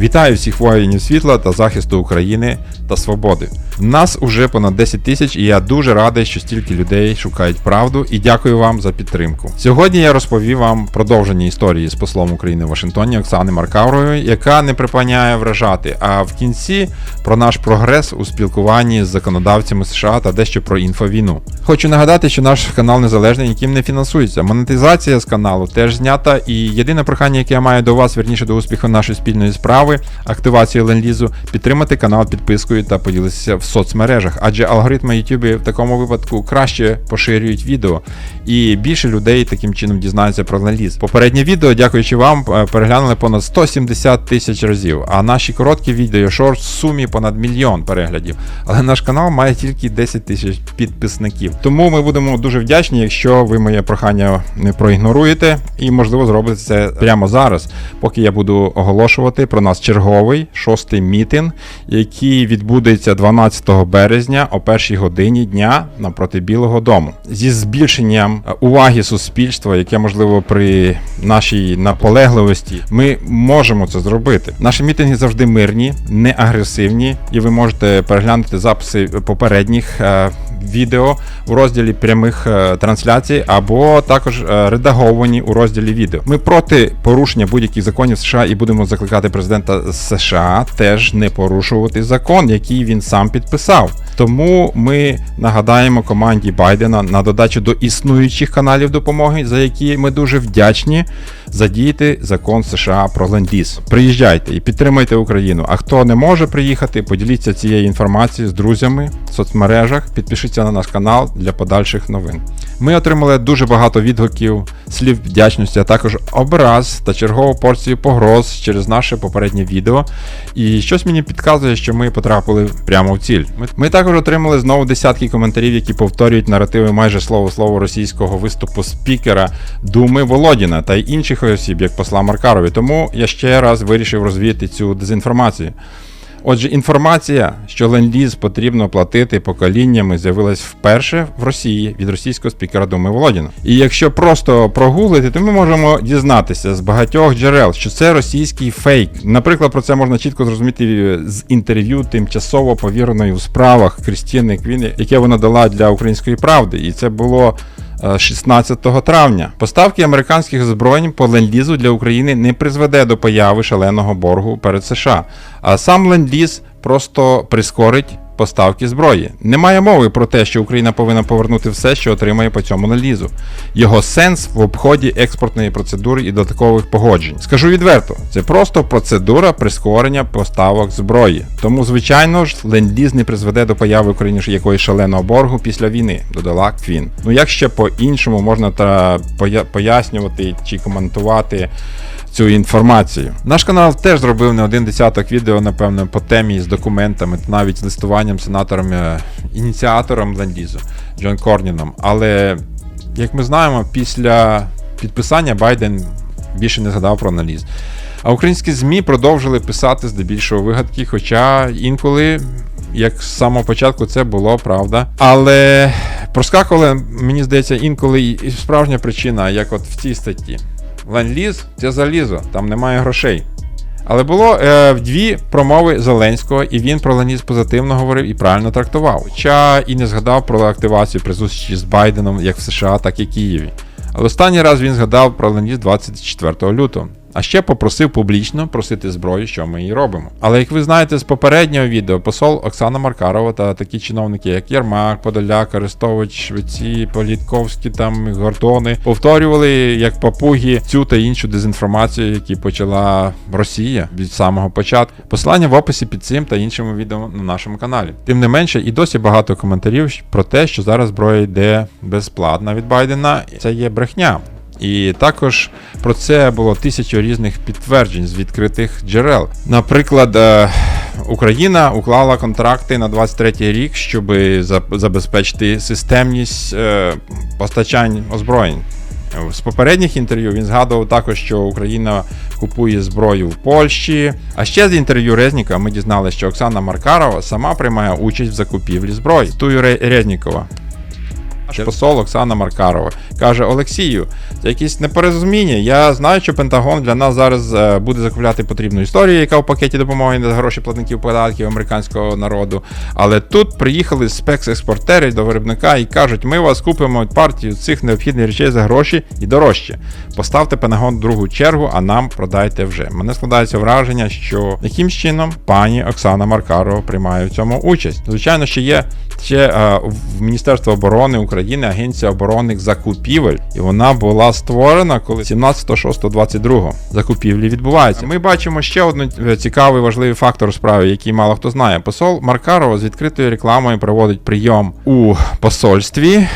Вітаю всіх воїнів світла та захисту України та свободи. Нас уже понад 10 тисяч, і я дуже радий, що стільки людей шукають правду і дякую вам за підтримку. Сьогодні я розповів вам продовження історії з послом України в Вашингтоні Оксани Маркаврової, яка не припиняє вражати. А в кінці про наш прогрес у спілкуванні з законодавцями США та дещо про інфовійну. Хочу нагадати, що наш канал незалежний, ніким не фінансується. Монетизація з каналу теж знята, і єдине прохання, яке я маю до вас, вірніше до успіху нашої спільної справи, активації ленлізу, підтримати канал підпискою та поділитися в соцмережах, адже алгоритми YouTube в такому випадку краще поширюють відео, і більше людей таким чином дізнаються про ленліз. Попереднє відео, дякуючи вам, е, переглянули понад 170 тисяч разів, а наші короткі відео шорт в сумі понад мільйон переглядів. Але наш канал має тільки 10 тисяч підписників. Тому ми будемо дуже вдячні, якщо ви моє прохання не проігноруєте, і можливо зробите це прямо зараз, поки я буду оголошувати про нас черговий шостий мітинг, який відбудеться 12 березня о першій годині дня напроти Білого Дому. Зі збільшенням е, уваги суспільства, яке можливо при нашій наполегливості, ми можемо це зробити. Наші мітинги завжди мирні, не агресивні, і ви можете переглянути записи попередніх. е, Відео в розділі прямих е, трансляцій або також редаговані у розділі відео. Ми проти порушення будь-яких законів США і будемо закликати президента США теж не порушувати закон, який він сам підписав. Тому ми нагадаємо команді Байдена на додачу до існуючих каналів допомоги, за які ми дуже вдячні, задіяти закон США про ленд-ліз. Приїжджайте і підтримайте Україну. А хто не може приїхати, поділіться цією інформацією з друзями в соцмережах, підпишіться на наш канал для подальших новин. Ми отримали дуже багато відгуків, слів вдячності, а також образ та чергову порцію погроз через наше попереднє відео. І щось мені підказує, що ми потрапили прямо в ціль. Ми, також отримали знову десятки коментарів, які повторюють наративи майже слово слово російського виступу спікера Думи Володіна та й інших осіб, як посла Маркарові. Тому я ще раз вирішив розвіяти цю дезінформацію. Отже, інформація, що ленд-ліз потрібно платити поколіннями, з'явилась вперше в Росії від російського спікера Думи Володіна. І якщо просто прогуглити, то ми можемо дізнатися з багатьох джерел, що це російський фейк. Наприклад, про це можна чітко зрозуміти з інтерв'ю тимчасово повіреної у справах Крістіни Квін, яке вона дала для української правди, і це було. Е, 16 травня. Поставки американських озброєнь по ленд-лізу для України не призведе до появи шаленого боргу перед США, а сам ленд-ліз просто прискорить поставки зброї. Немає мови про те, що Україна повинна повернути все, що отримає по цьому ленд-лізу. Його сенс в обході експортної процедури і додаткових погоджень. Скажу відверто, це просто процедура прискорення поставок зброї. Тому, звичайно ж, ленд-ліз не призведе до появи в Україні якоїсь шаленого боргу після війни, додала Квін. Ну як ще по-іншому можна та пояснювати чи коментувати цю інформацію. Наш канал теж зробив не один десяток відео, напевно, по темі з документами, навіть з листуванням сенатором е, ініціатором Лендізу Джон Корніном. Але як ми знаємо, після підписання Байден більше не згадав про аналіз. А українські ЗМІ продовжили писати здебільшого вигадки, хоча інколи, як з самого початку, це було правда. Але проскакували, мені здається, інколи і справжня причина, як от в цій статті. Ленд-ліз це залізо, там немає грошей. Але було е, дві промови Зеленського, і він про Леніз позитивно говорив і правильно трактував. Хоча і не згадав про активацію при зустрічі з Байденом як в США, так і Києві. Але останній раз він згадав про Леніз 24 лютого. А ще попросив публічно просити зброю, що ми і робимо. Але як ви знаєте з попереднього відео, посол Оксана Маркарова та такі чиновники, як Єрмак, Подоляк, Арестович, Швеці, Політковські, там Гордони, повторювали як папуги цю та іншу дезінформацію, яку почала Росія від самого початку. Посилання в описі під цим та іншими відео на нашому каналі. Тим не менше, і досі багато коментарів про те, що зараз зброя йде безплатна від Байдена. Це є брехня. І також про це було тисячу різних підтверджень з відкритих джерел. Наприклад, е, Україна уклала контракти на 23 рік, щоб забезпечити системність е, постачань озброєнь. З попередніх інтерв'ю він згадував також, що Україна купує зброю в Польщі. А ще з інтерв'ю Резніка ми дізналися, що Оксана Маркарова сама приймає участь в закупівлі зброї. Тую Резнікова. Наш посол Оксана Маркарова каже: Олексію, це якісь непорозуміння. Я знаю, що Пентагон для нас зараз е, буде закупляти потрібну історію, яка в пакеті допомоги на гроші платників податків американського народу. Але тут приїхали спецекспортери до виробника і кажуть: ми вас купимо партію цих необхідних речей за гроші і дорожче. Поставте Пентагон в другу чергу, а нам продайте вже. Мене складається враження, що яким чином пані Оксана Маркарова приймає в цьому участь. Звичайно, що є ще е, в Міністерство оборони України Агенція оборонних закупівель, і вона була створена коли 17.06.22 закупівлі відбуваються. Ми бачимо ще один е, цікавий важливий фактор у справі, який мало хто знає. Посол Маркарова з відкритою рекламою проводить прийом у посольстві.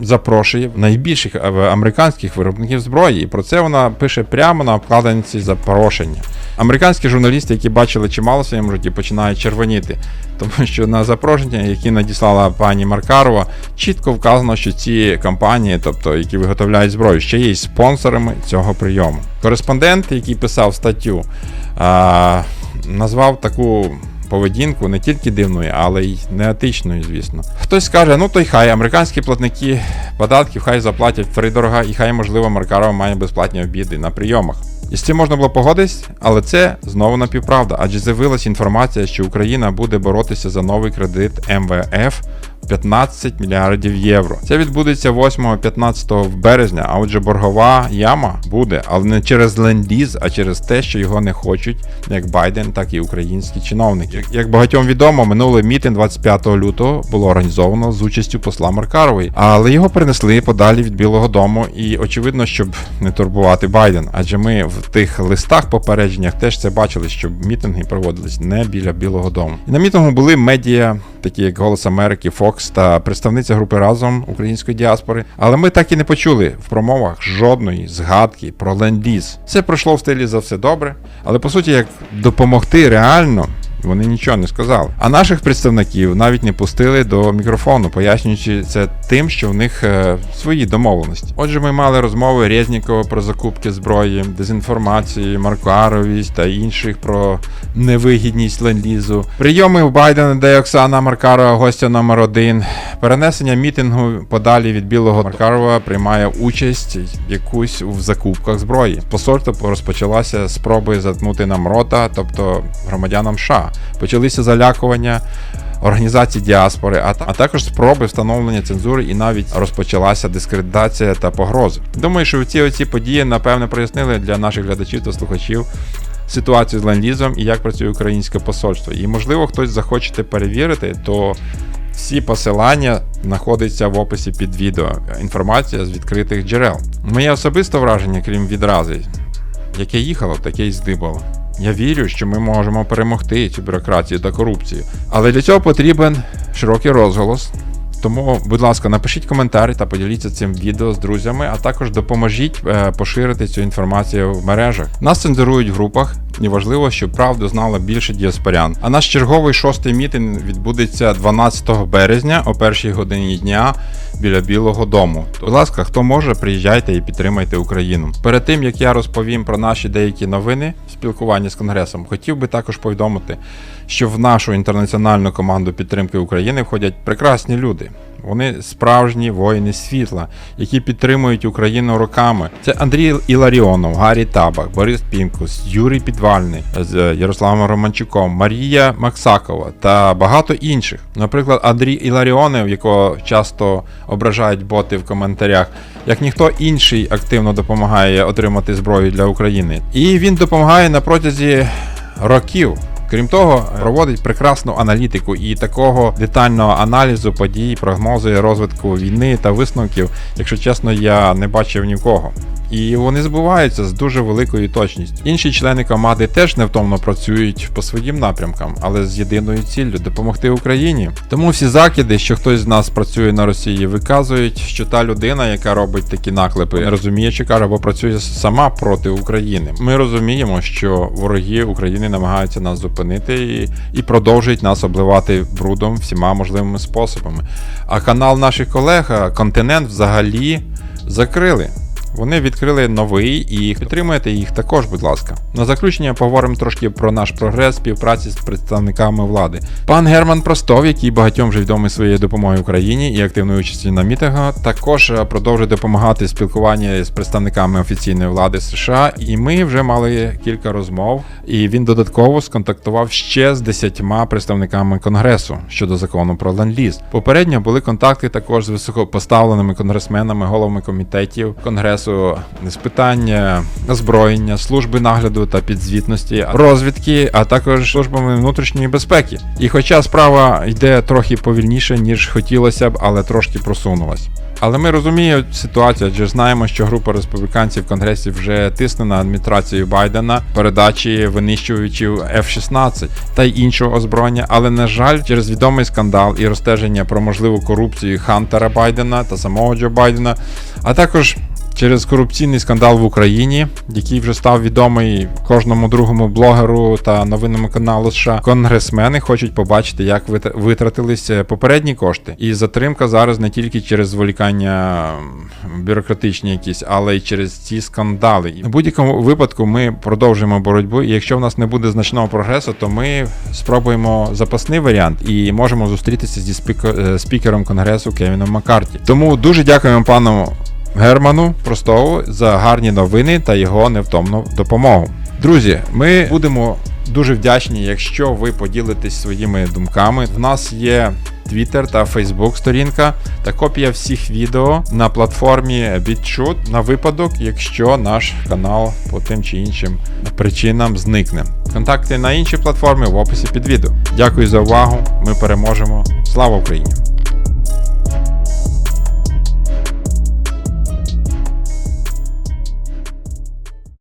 Запрошує найбільших е, американських виробників зброї, і про це вона пише прямо на обкладинці запрошення. Американські журналісти, які бачили чимало в своєму житті, починають червоніти, тому що на запрошення, які надіслала пані Маркарова, чітко вказано, що ці компанії, тобто які виготовляють зброю, ще є спонсорами цього прийому. Кореспондент, який писав статтю, назвав таку. Поведінку не тільки дивною, але й неетичною, звісно. Хтось скаже, ну то й хай американські платники податків хай заплатять втридорога, і хай, можливо, Маркарова має безплатні обіди на прийомах. І з цим можна було погодитись, але це знову напівправда, адже з'явилася інформація, що Україна буде боротися за новий кредит МВФ 15 мільярдів євро. Це відбудеться 8-15 березня, а отже, боргова яма буде, але не через ленд-ліз, а через те, що його не хочуть як Байден, так і українські чиновники. Як- багатьом відомо, минулий мітинг 25 лютого було організовано з участю посла Маркарової, але його перенесли подалі від Білого Дому, і очевидно, щоб не турбувати Байден. Адже ми в тих листах попередженнях теж це бачили, що мітинги проводились не біля Білого Дому. І на мітингу були медіа, такі як Голос Америки, Фокс та представниця групи разом української діаспори. Але ми так і не почули в промовах жодної згадки про ленд-ліз. Це пройшло в стилі за все добре, але по суті, як допомогти реально. Вони нічого не сказали. А наших представників навіть не пустили до мікрофону, пояснюючи це тим, що в них е, свої домовленості. Отже, ми мали розмови Резнікова про закупки зброї, дезінформації, Маркаровість та інших про невигідність ленд-лізу. Прийоми у Байдена, де Оксана Маркарова, гостя номер один. Перенесення мітингу подалі від Білого Маркарова приймає участь якусь в закупках зброї. Посольство розпочалося спроби заткнути нам рота, тобто громадянам США. Почалися залякування. Організації діаспори, а, а також спроби встановлення цензури і навіть розпочалася дискредитація та погрози. Думаю, що ці оці події напевне прояснили для наших глядачів та слухачів ситуацію з ленд-лізом і як працює українське посольство. І можливо, хтось захочете перевірити, то всі посилання знаходяться в описі під відео. Інформація з відкритих джерел. Моє особисте враження, крім відрази, яке їхало, таке й здибало. Я вірю, що ми можемо перемогти цю бюрократію та корупцію. Але для цього потрібен широкий розголос. Тому, будь ласка, напишіть коментар та поділіться цим відео з друзями, а також допоможіть е, поширити цю інформацію в мережах. Нас цензурують в групах, і важливо, щоб правду знало більше діаспорян. А наш черговий шостий мітинг відбудеться 12 березня о першій годині дня біля Білого Дому. Будь ласка, хто може, приїжджайте і підтримайте Україну. Перед тим як я розповім про наші деякі новини в спілкуванні з Конгресом, хотів би також повідомити, що в нашу інтернаціональну команду підтримки України входять прекрасні люди. Вони справжні воїни світла, які підтримують Україну роками. Це Андрій Іларіонов, Гаррі Табак, Борис Пінкус, Юрій Підвальний з Ярославом Романчуком, Марія Максакова та багато інших. Наприклад, Андрій Іларіонов, якого часто ображають боти в коментарях, як ніхто інший активно допомагає отримати зброю для України. І він допомагає на протязі років. Крім того, проводить прекрасну аналітику і такого детального аналізу подій, прогнози розвитку війни та висновків, якщо чесно, я не бачив ні в кого. І вони збуваються з дуже великою точністю. Інші члени команди теж невтомно працюють по своїм напрямкам, але з єдиною ціллю допомогти Україні. Тому всі закиди, що хтось з нас працює на Росії, виказують, що та людина, яка робить такі наклепи, розуміє, чи каже, або працює сама проти України. Ми розуміємо, що вороги України намагаються нас зупинити і, і продовжують нас обливати брудом всіма можливими способами. А канал наших колег, континент взагалі закрили. Вони відкрили новий і підтримуйте їх також, будь ласка. На заключення поговоримо трошки про наш прогрес співпраці з представниками влади. Пан Герман Простов, який багатьом вже відомий своєю допомогою Україні і активною участю на мітингах, також е, продовжує допомагати спілкуванні з представниками офіційної влади США. І ми вже мали кілька розмов. І він додатково сконтактував ще з десятьма представниками конгресу щодо закону про ленд-ліз. Попередньо були контакти також з високопоставленими конгресменами, головами комітетів конгресу з питань е, озброєння, служби нагляду та підзвітності, розвідки, а також службами внутрішньої безпеки. І хоча справа йде трохи повільніше, ніж хотілося б, але трошки просунулась. Але ми розуміємо ситуацію, адже знаємо, що група республіканців в Конгресі вже тисне на адміністрацію Байдена передачі винищувачів F-16 та й іншого озброєння. Але на жаль, через відомий скандал і розстеження про можливу корупцію Хантера Байдена та самого Джо Байдена, а також Через корупційний скандал в Україні, який вже став відомий кожному другому блогеру та новинному каналу США, конгресмени хочуть побачити, як вит- витратились е, попередні кошти. І затримка зараз не тільки через зволікання бюрократичні якісь, але й через ці скандали. В будь-якому випадку ми продовжуємо боротьбу. І якщо в нас не буде значного прогресу, то ми спробуємо запасний варіант і можемо зустрітися зі е, спікером конгресу Кевіном Маккарті. Тому дуже дякуємо пану Герману Простову за гарні новини та його невтомну допомогу. Друзі, ми будемо дуже вдячні, якщо ви поділитесь своїми думками. В нас є Twitter та Facebook сторінка та копія всіх відео на платформі BitChute на випадок, якщо наш канал по тим чи іншим причинам зникне. Контакти на інші платформи в описі під відео. Дякую за увагу. Ми переможемо. Слава Україні!